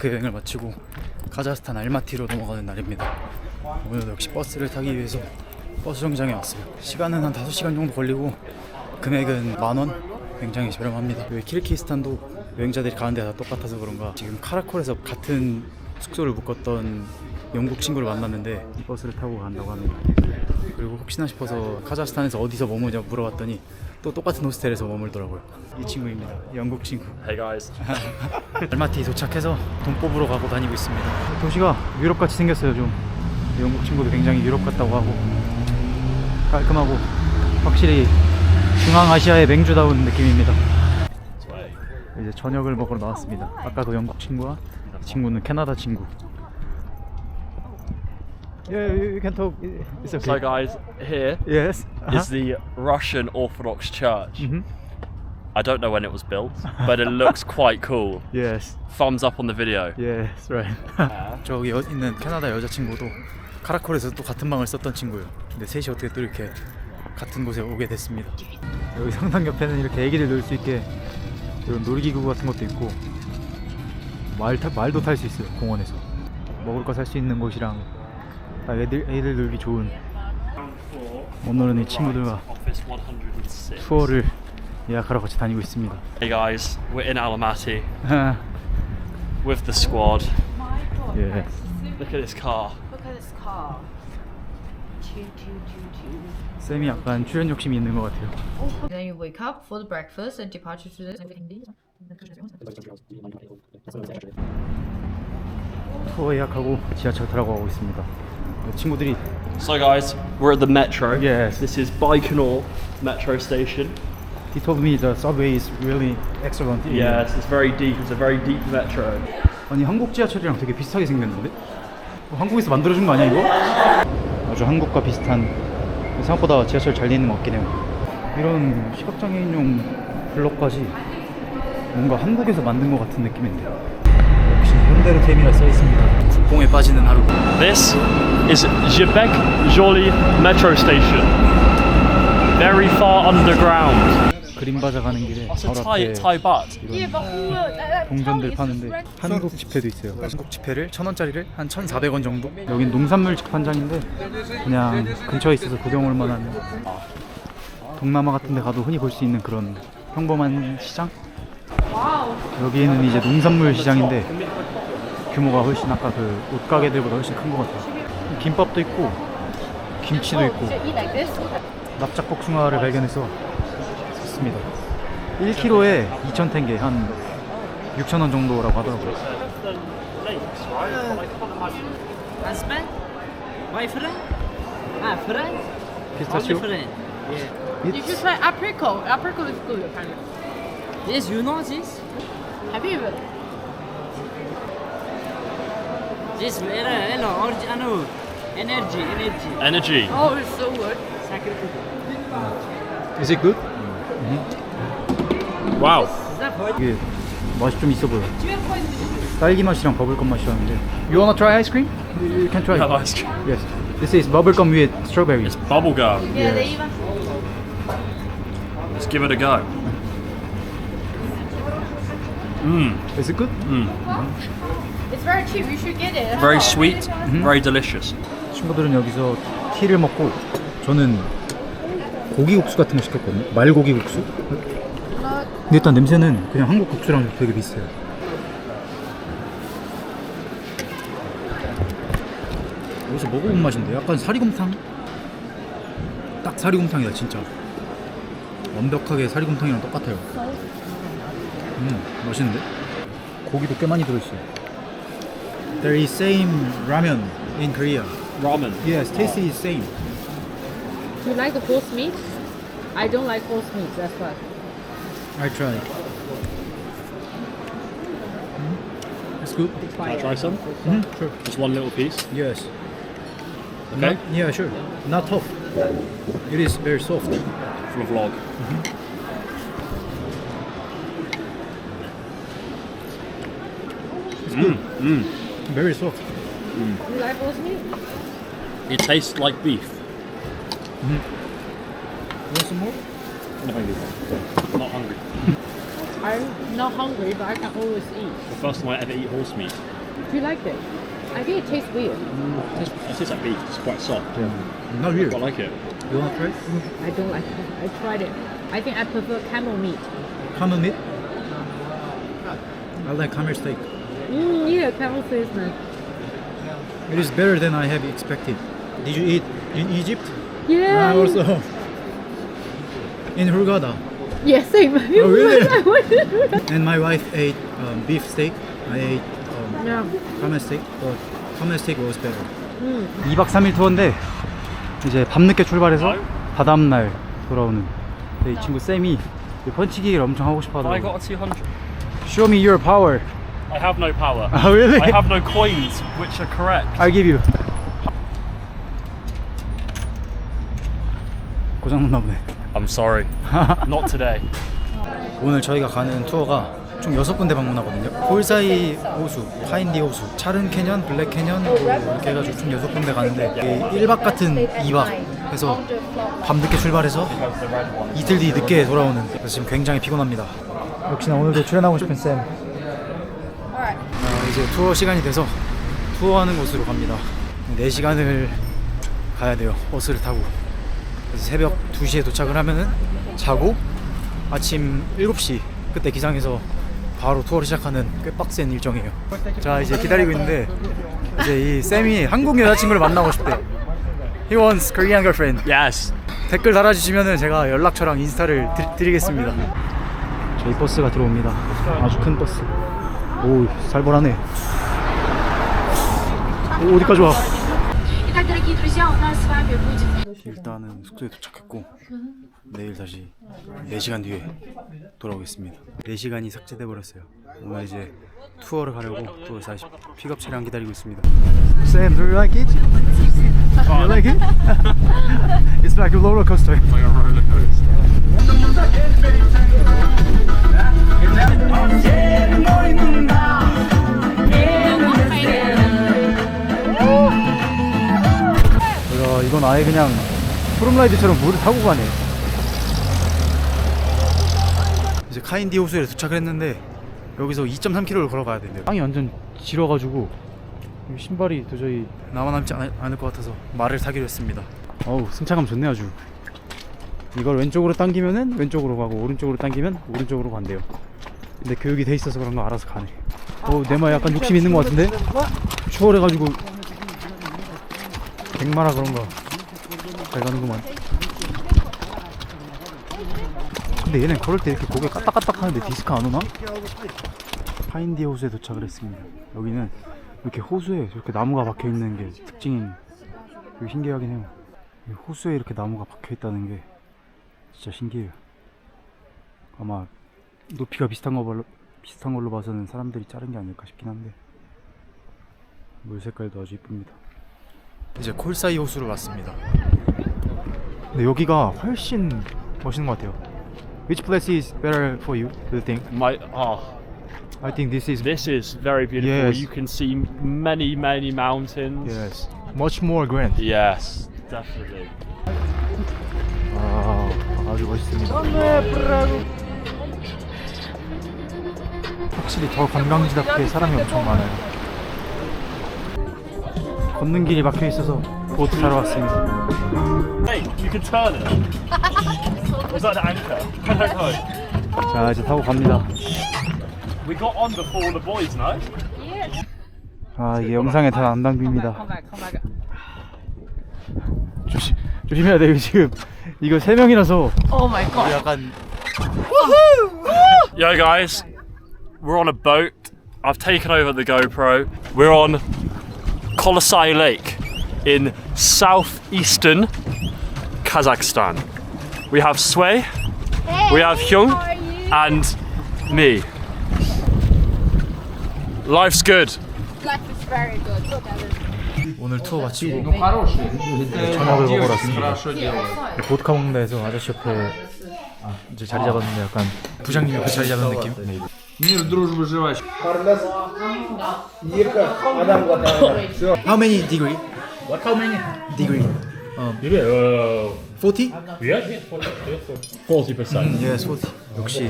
비슈케크 여행을 마치고 카자흐스탄 알마티로 넘어가는 날입니다. 오늘도 역시 버스를 타기 위해서 버스 정장에 왔어요. 시간은 한 5시간 정도 걸리고 금액은 만 원? 굉장히 저렴합니다. 여기 키르키스탄도 여행자들이 가는 데가 다 똑같아서 그런가 지금 카라콜에서 같은 숙소를 묵었던 영국 친구를 만났는데 이 버스를 타고 간다고 합니다. 그리고 혹시나 싶어서 카자흐스탄에서 어디서 머무냐 물어봤더니 또 똑같은 호스텔에서 머물더라고요. 이 친구입니다. 영국 친구. Hey guys. 알마티 도착해서 돈 뽑으러 가고 다니고 있습니다. 도시가 유럽 같이 생겼어요 좀. 영국 친구도 굉장히 유럽 같다고 하고 깔끔하고 확실히 중앙아시아의 맹주다운 느낌입니다. 이제 저녁을 먹으러 나왔습니다. 아까도 영국 친구와 이 친구는 캐나다 친구. Yeah, you can talk. It's okay. So guys, here yes. is the Russian Orthodox Church. Mhm. I don't know when it was built, but it looks quite cool. Yes. Thumbs up on the video. Yes, right. 저기 여, 있는 캐나다 여자친구도 카라콜에서 또 같은 방을 썼던 친구예요. 근데 셋이 어떻게 또 이렇게 같은 곳에 오게 됐습니다. 여기 성당 옆에는 이렇게 애기들 놀 수 있게 이런 놀이기구 같은 것도 있고 말 타, 말도 탈 수 있어요 공원에서 먹을 거 살 수 있는 곳이랑 딱 애들 애들 놀기 좋은 오늘은 이 친구들과 Office 106. 투어를 예약하러 같이 다니고 있습니다. Hey guys, we're in Almaty with the squad. 예. Look at this car. Look at this car. 쌤이 약간 출연 욕심이 있는 것 같아요. Then you wake up for the breakfast and departure to the 투어 예약하고 지하철 타라고 하고 있습니다. 친구들이 So guys, we're at the metro. Yes. This is Baikonur metro station. he told me the subway is really excellent. Yes, it's very deep. It's a very deep metro. 아니 한국 지하철이랑 되게 비슷하게 생겼는데? 어, 한국에서 만들어준 거 아니야 이거? 아주 한국과 비슷한 생각보다 지하철 잘돼 있는 것 같긴 해요. 이런 시각장애인용 블럭까지 뭔가 한국에서 만든 것 같은 느낌인데. 역시 현대로템이라 써 있습니다. 국뽕에 빠지는 하루. This is Jebek Jolie metro station. Very far underground. 그림바자 가는 길에 a 바로 Thai, 앞에 동전들 파는데 한국 지폐도 있어요. 한국 지폐를 천 원짜리를 한천 사백 원 정도. 여긴 농산물 직판장인데 그냥 근처에 있어서 구경 올 만한 동남아 같은 데 가도 흔히 볼 수 있는 그런 평범한 시장. 여기는 이제 농산물 시장인데 규모가 훨씬 아까 그 옷가게들보다 훨씬 큰 것 같아요. 김밥도 있고 김치도 있고? 납작복숭아를 발견해서 샀습니다. 1kg에 2,000탱게 한 6,000원 정도라고 하더라고요. Ah? 피스타치오? You should try apricot. Apricot is good. Yes, you know this? Have you? This very, hello, orgi- ano, energy, energy. Energy. Oh, it's so good. Is it good? Wow. 이게 맛이 좀 있어 보여. 딸기 맛이랑 버블껌 맛이었는데. You wanna try ice cream? You can try. Have ice cream. Yes. This is bubblegum with strawberries. Bubblegum. Yeah, they even. Let's give it a go. Mmm. Is it good? It's very cheap. You should get it. Very sweet. Very delicious. 친구들은 여기서 티를 먹고 저는 고기 국수 같은 거 시켰거든요. 말고기 국수. 근데 일단 냄새는 그냥 한국 국수랑 되게 비슷해요. 여기서 먹어본 맛인데 약간 사리곰탕? 딱 사리곰탕이다 진짜. 완벽하게 사리곰탕이랑 똑같아요. 음 맛있는데? 고기도 꽤 많이 들어있어요. There is same ramen in Korea. Ramen. Yes, taste oh. is same. Do you like the horse meat? I don't like horse meat. That's why. I try. Hmm? It's good. Can I try some? Mm, sure. Just one little piece. Yes. Okay. Not, yeah, sure. Not tough. It is very soft. For a vlog. Mm-hmm. Mm, mm. Very soft. You like horse meat? It tastes like beef. Mm-hmm. Want some more? No, thank you. Not hungry. I'm not hungry, but I can always eat. The first time I ever eat horse meat. Do you like it? I think it tastes weird. Mm, it tastes like beef. It's quite soft. Not weird. I like it. You want to try? I don't like it. I tried it. I think I prefer camel meat. Camel meat? I like camel steak. Mm, yeah, camel steak is nice. It is better than I have expected. Did you eat in Egypt? Yeah. I also in Hurghada. Yeah, same. Oh, really? And my wife ate um, beef steak. I ate um, yeah. camel steak, but camel steak was better. 음. 2박 3일 투어인데 이제 밤늦게 출발해서 다다음 날 돌아오는 이 친구 쌤이 이 펀치기를 엄청 하고 싶어 I 하더라고. got a 200. Show me your power. I have no power. Oh really? I have no coins, which are correct. I'll give you. 고장났나 보네. I'm sorry. Not today. 오늘 저희가 가는 투어가 총 6군데 방문하거든요. 홀사이 호수, 파인디 호수, 차른 캐년, 블랙 캐년 뭐 이렇게 해가지고 총 6군데 가는데 1박 같은 2박 해서 밤늦게 출발해서 이틀 뒤 늦게 돌아오는 그래서 지금 굉장히 피곤합니다. 역시나 오늘도 출연하고 싶은 쌤. 아, 이제 투어 시간이 돼서 투어하는 곳으로 갑니다. 4시간을 가야 돼요. 버스를 타고. 그래서 새벽 2시에 도착을 하면은 자고 아침 7시 그때 기상해서 바로 투어를 시작하는 꽤 빡센 일정이에요. 자 이제 기다리고 있는데 이제 이 쌤이 한국 여자친구를 만나고 싶대. He wants Korean girlfriend. Yes. 댓글 달아주시면은 제가 연락처랑 인스타를 드, 리 겠습니다 저희 버스가 들어옵니다. 아주 큰 버스. 오 살벌하네 오, 어디까지 와 일단은 숙소에 도착했고 내일 다시 4시간 뒤에 돌아오겠습니다 4시간이 삭제돼 버렸어요 오늘 이제 투어를 가려고 또 다시 픽업 차량 기다리고 있습니다 Sam, do you like it? You like it? It's like a roller coaster. Like a roller coaster. 야, 이건 아예 그냥 프롬라이드처럼 물을 타고 가네. 이제 카인디 호수에 도착을 했는데 여기서 2.3km를 걸어가야 된대요. 땅이 완전 질어가지고 이 신발이 도저히 남아 남지 않, 않을 것 같아서 말을 타기로 했습니다. 어우 승차감 좋네 아주. 이걸 왼쪽으로 당기면은 왼쪽으로 가고 오른쪽으로 당기면 오른쪽으로 간대요 근데 교육이 돼 있어서 그런가 알아서 가네. 어우 내말 약간 욕심 있는 것 같은데? 추월해가지고 백마라 그런가 잘 가는구만. 근데 얘는 걸을 때 이렇게 고개 까딱까딱 하는데 디스크 안 오나? 파인디 호수에 도착을 했습니다. 여기는 이렇게 호수에 이렇게 나무가 박혀 있는 게 특징인 되게 신기하긴 해요. 이 호수에 이렇게 나무가 박혀 있다는 게 진짜 신기해요. 아마 높이가 비슷한 거 걸로, 비슷한 걸로 봐서는 사람들이 자른 게 아닐까 싶긴 한데 물 색깔도 아주 이쁩니다 이제 콜사이 호수로 왔습니다. 근데 여기가 훨씬 멋있는 것 같아요. Which place is better for you? Do you think? My oh, I think this is this is very beautiful. Yes. You can see many, many mountains. yes, much more grand. Yes, definitely. 아, 아주 멋있습니다. 확실히 더 관광지답게 사람이 엄청 많아요. 걷는 길이 막혀 있어서 보트 타러 왔습니다. Hey, you can turn it. Was that the anchor? Hello, hello. 자, 이제 타고 갑니다. We got on before all the boys, no? 아, 이게 영상에 다안 담깁니다. 조심 조심해야 돼요 지금 이거 세 명이라서 Oh my god. 약간 Yo, guys, we're on a boat. I've taken over the GoPro. We're on Kolosai Lake in southeastern Kazakhstan. We have Sway, we have Hyung, and me. Life's good. Life is very good. Look at it. 오늘 투어 마치고 저녁을 먹으러 왔습니다 보드카 먹는다 해서 아저씨 옆에 이제 자리 잡았는데 약간 부장님 옆에 자리 잡은 느낌 Мир, дружба, жвачка. How many degree? What how many degree? Um, 40? Forty percent. Yes, 40. 역시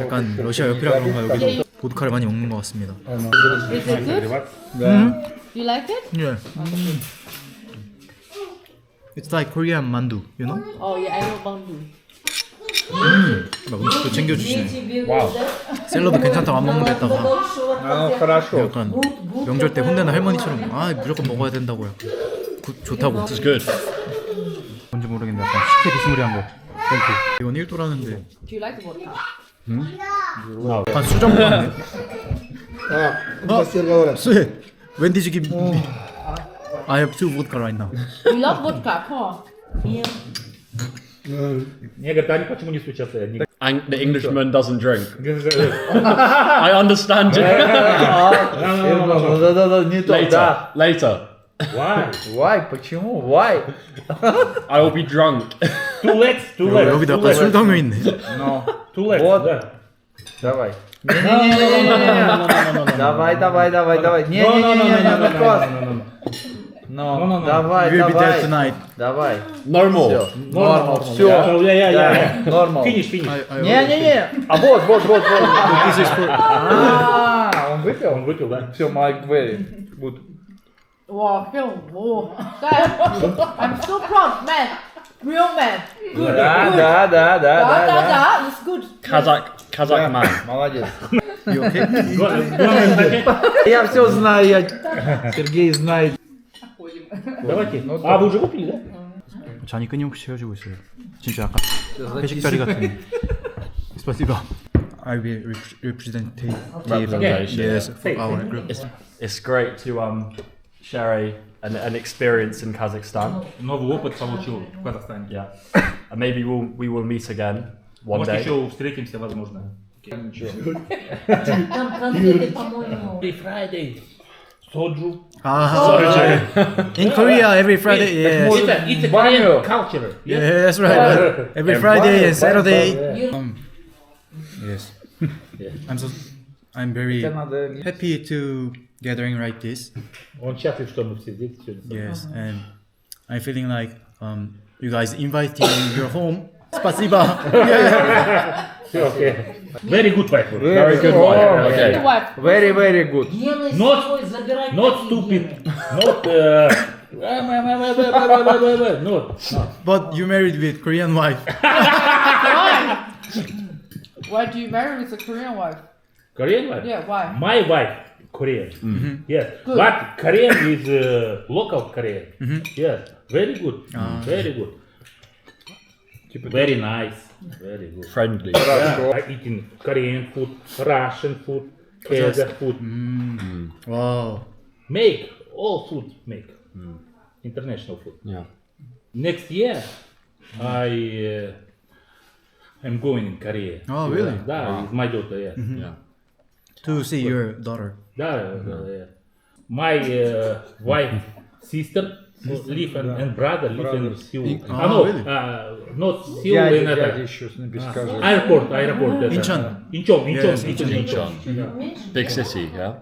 약간 러시아 옆이라 그런가 여기 보드카를 많이 먹는 것 같습니다. Is it good? You like it? Yeah. It's like Korean mandu, you know? Oh yeah, I know bamboo. 막 음식도 챙겨주시네. 샐러드 괜찮다고 안 먹는다 했다가 Ну, хорошо. 약간 명절 때 혼내는 할머니처럼 아 무조건 먹어야 된다고 약간 굿, 좋다고. It's good. 뭔지 모르겠는데 약간 식혜 비스무리한 거. 땡큐. 이건 1도라는데 Do you like the vodka? 약간 수정 같네. 어? 스윗. When did you give me? I have two vodka right now. You love vodka? Come on. Не, говорит, они почему не стучатся? Они- And the Englishman doesn't drink. I understand you. Да-да-да, не то, later. да. Later. Why? Why? Почему? Why? I will be drunk. Two legs, two legs. 여기도 two 약간 legs. 술 담겨 있네. No. Two legs, Вот. да. Давай. Не-не-не-не-не. Давай, давай, давай, давай. Не-не-не-не, не подкос. Ну, давай, will be there давай. tonight. Давай. No more. Все. Нормал, Yeah, все. yeah, yeah, yeah. Нормал. I, I Не-не-не. А вот, вот, вот, вот. А, он выпил? Он выпил, да? Все, Майк Берри. Good. Wow, film. Guys, I'm so proud, man. Real man. Good. Да, good. да, да, да, да, да. da. It's good. Kazakh Kazakh man. Молодец. You okay? Я все знаю, я... Сергей знает. Давайте. А, вы уже выпили, да? 잔이 끊임없이 채워지고 있어요. 진짜 약간 회식 자리 같은. 스파시바. I will rep- represent Representation. yes for our group. It's, it's great to um share a an, an experience in Kazakhstan. Новый опыт получил в Казахстане. Yeah. And maybe we'll we will meet again one Может, day. еще встретимся, возможно. Там конфеты, по-моему. Every Friday. Соджу. Ah, oh. in Korea, every Friday, yeah, It's a, it's a Korean culture. Yeah, that's right. Every And Friday and Saturday. Yeah. Um, yes. Yeah. I'm so I'm very happy to gathering like this. Yes, and I'm feeling like um, you guys inviting in your home. Спасибо. Yeah. окей. Very good wife. Very good wife. Okay. Your wife. Very, very good. Гены с Not- собой забирай Not такие stupid. гены. Not... Uh, not. not. But you married with Korean wife. Why? Why do you marry with a Korean wife? Korean wife? Yeah, why? My wife, Korean. Yes, Good. but Korean is uh, local Korean. Yes, very good, very good. keep it very good. nice, very good. friendly. Yeah, I eating Korean food, Russian food, Kazakh food. Mm. Wow. Make all food make mm. international food. Yeah. Next year, mm. I uh, am going in Korea. Oh really? Yeah, wow. with my daughter. Yeah. Mm-hmm. yeah. To see but, your daughter. Yeah. Uh, yeah. My uh, wife, sister live and, and brother live in Seoul. In- а, oh, no, really? uh, not Seoul, Дядя, in дядя это. еще с нами скажет. Аэропорт, аэропорт. это. Инчон. Инчон, Инчон, Yes, Инчон, Incheon. Инчон. Big city. Yeah.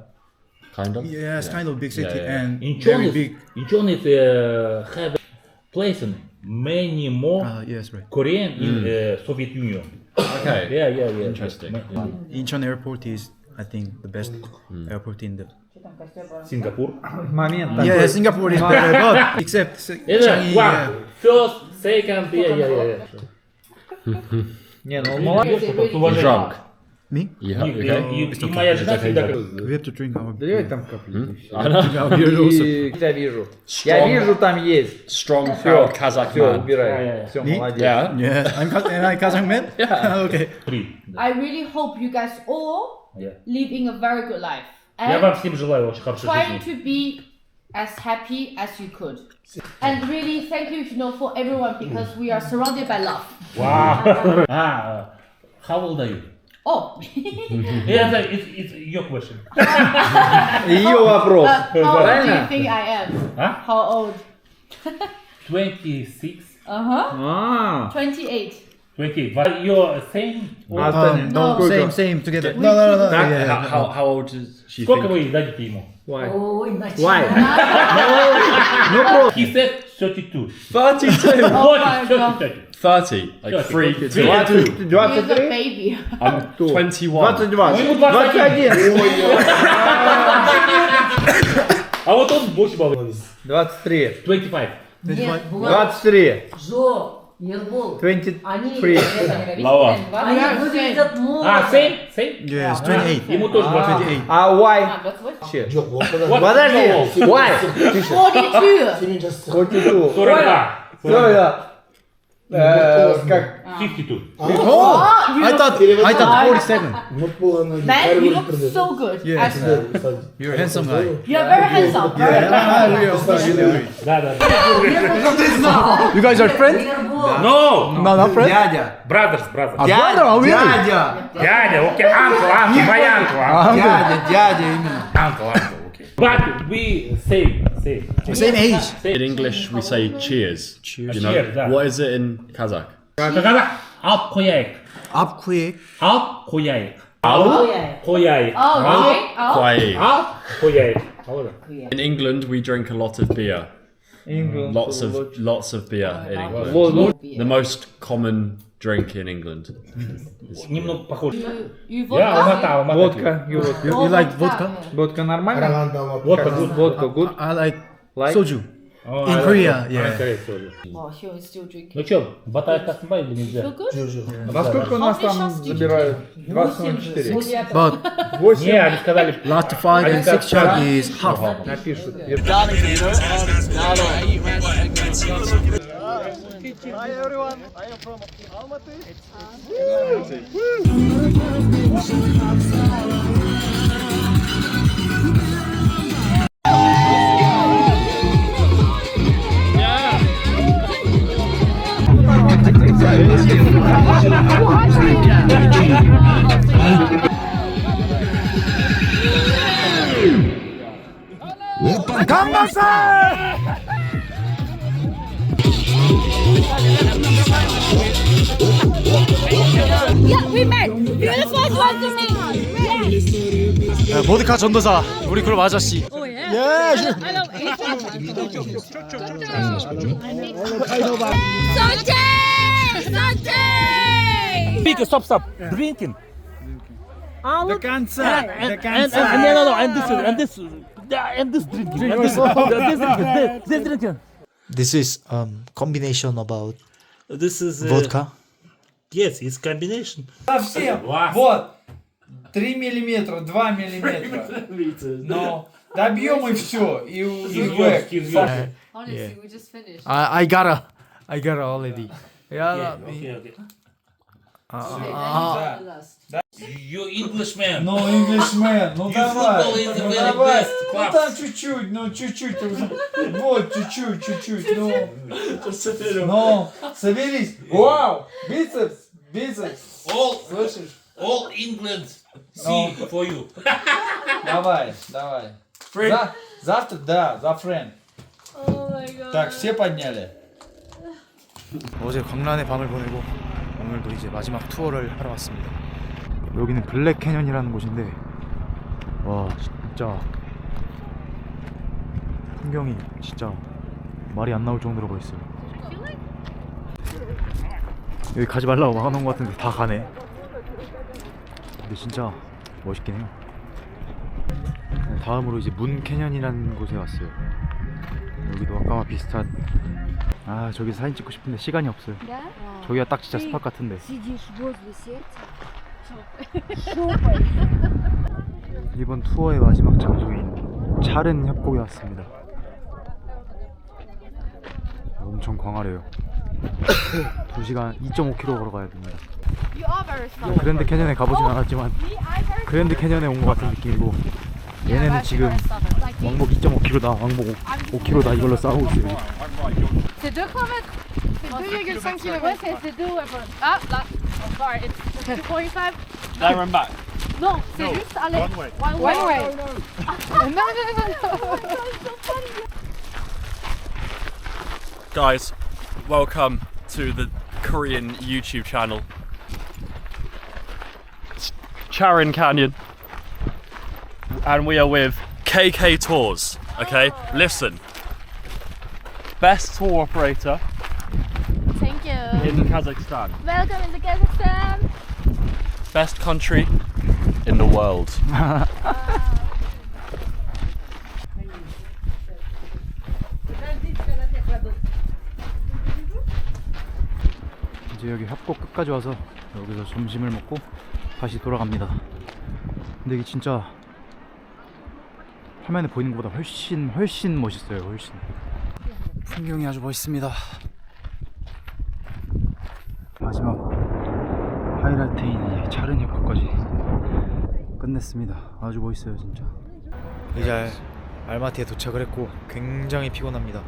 Kind of. Yeah, it's kind of big city Yeah, yeah. and Incheon very is, big. Incheon is uh, have place in many more Uh, yes, right. Korean in uh, Soviet Union. Okay. Yeah, yeah, yeah. Interesting. Yeah. Incheon Airport is, I think, the best airport in the. Сингапур. Момент Yeah, такой. Singapore is better, but except S- Это Changi. one. yeah. First, second, yeah, yeah, yeah. Не, ну он молодец. You're drunk. Me? Yeah. И, Okay. и- и моя жена всегда говорит, We have to drink our. Давай там капли. I know. И я вижу. Я вижу, там есть. Strong, Все, proud Kazakh все, man. убирай. Все, Me? молодец. Yeah. Yes, I'm Kaz- am I Kazakh man? Yeah. okay. «Три». I really hope you guys all Yeah. living a very good life. Я And вам всем желаю очень хорошей trying жизни. to be as happy as you could. And really thank you, you know, for everyone because we are surrounded by love. Wow. Ah, how old are you? Oh, Yeah, it's, it's, it's your question. Ее вопрос. uh, how old do you Правильно? think I am? Huh? How old? 26, Uh huh. А, 28. 28. But you're same? А Um, остальные? no, Сколько? same, same together. No, no, no, no. Так, yeah, How, no. how, how old is she? Сколько think? вы дадите ему? Why? Ой, начинай. Why? Ну просто. He said 32. 32. Oh my god. 30. Like three. Three. two. 20, He's a 23? baby. I'm 21. 22. ему 21. 21. А вот он больше баллов. 23. 25. 23. Жо, Ербол. 23. Они, это, Лава. они выглядят молодо. А, same? Same? Yes, 28. Ему тоже 28. А why? Че? Подожди. Why? 42. 42. 42. 42. Uh, как? Ah. 52. Oh, oh, I thought I thought 47. Man, you look so good. Yeah. Actually. You're a handsome guy. You're very handsome. Yeah. Uh, you guys are friends? No. No, not friends? Дядя. Brothers, brothers. Ah, yeah, yeah. а? Дядя. Дядя, окей. Дядя, дядя именно. Uncle, uncle. But we say, say. Same, same age. In English, we say cheers. Cheers. You know, cheers, what is it in Kazakh? Kazakh, up koyak. Up koyak. Up koyak. Up koyak. Up koyak. Up koyak. In England, we drink a lot of beer. England. Lots of lots of beer in England. Вот, The most common drink in England. Немного похож. You Я vodka? Алмата, Алмата. Водка. You, You, you like vodka? водка нормально? Водка, good. Водка, good. I like Like? soju. Oh, in I Korea, yeah. I'm Korea, sorry. Wow, here is still drinking. Ну что, батать так или нельзя? Feel good? Насколько у нас там забирают? 20.04. But, 8. Не, они сказали... Last five and six shot is half. Напишут. Hi everyone, I am from Almaty. Woo! Woo! the first one to meet. 야, 모드카 전도사 우리 그룹 아저씨. Sanjay! Sanjay! Speak, stop, stop. Drinking. The cancer. The And, and, and no, no, no, and this, and this, and this drinking, and this, this drinking, this, this drinking. This is um combination about This is uh, vodka. Yes, it's combination. Совсем. Вот. 3 миллиметра, 2 миллиметра. Ну, добьем и все. И, и век. Honestly, we just finished. I I gotta I gotta already. Yeah. Okay, okay. Да. You Englishman. Ну, Englishman, ну давай, ну давай, ну там чуть-чуть, ну чуть-чуть, вот чуть-чуть, чуть-чуть, ну, ну, соберись, вау, бицепс, бицепс, All, слышишь? all England see for you. Давай, давай. За- завтра, да, за friend. Так, все подняли? 어제 광란의 밤을 보내고 오늘도 이제 마지막 투어를 하러 왔습니다. 여기는 블랙 캐년이라는 곳인데 와 진짜 풍경이 진짜 말이 안 나올 정도로 멋있어요. 여기 가지 말라고 막아놓은 것 같은데 다 가네. 근데 진짜 멋있긴 해요. 다음으로 이제 문 캐년이라는 곳에 왔어요. 여기도 아까와 비슷한 아 저기 사진 찍고 싶은데 시간이 없어요. 저기가 딱 진짜 스팟 같은데. 이번 투어의 마지막 장소인 차른 협곡에 왔습니다. 엄청 광활해요. 2시간 2.5km 걸어가야 됩니다. 그랜드 캐년에 가보진 않았지만 그랜드 캐년에 온 것 같은 느낌이고 얘네는 지금 왕복 2.5km다 왕복 5km다 이걸로 싸우고 있어요. C'est 2 km. C'est 2,5 km. Ouais, c'est c'est 2, ouais. voilà. Ah, là. Sorry, it's 2.5. There and back. Non, c'est juste aller. One way. One way. non, non, non, non. Guys, welcome to the Korean YouTube channel. It's Charin Canyon. And we are with KK Tours. Okay, listen. best tour operator Thank you. in Kazakhstan. Welcome in the Kazakhstan. Best country in the world. 이제 여기 협곡 끝까지 와서 여기서 점심을 먹고 다시 돌아갑니다. 근데 이게 진짜 화면에 보이는 것보다 훨씬 훨씬 멋있어요. 훨씬. 풍경이 아주 멋있습니다. 마지막 하이라이트인 이 차른 협곡까지 끝냈습니다. 아주 멋있어요, 진짜. 이제 알마티에 도착을 했고 굉장히 피곤합니다.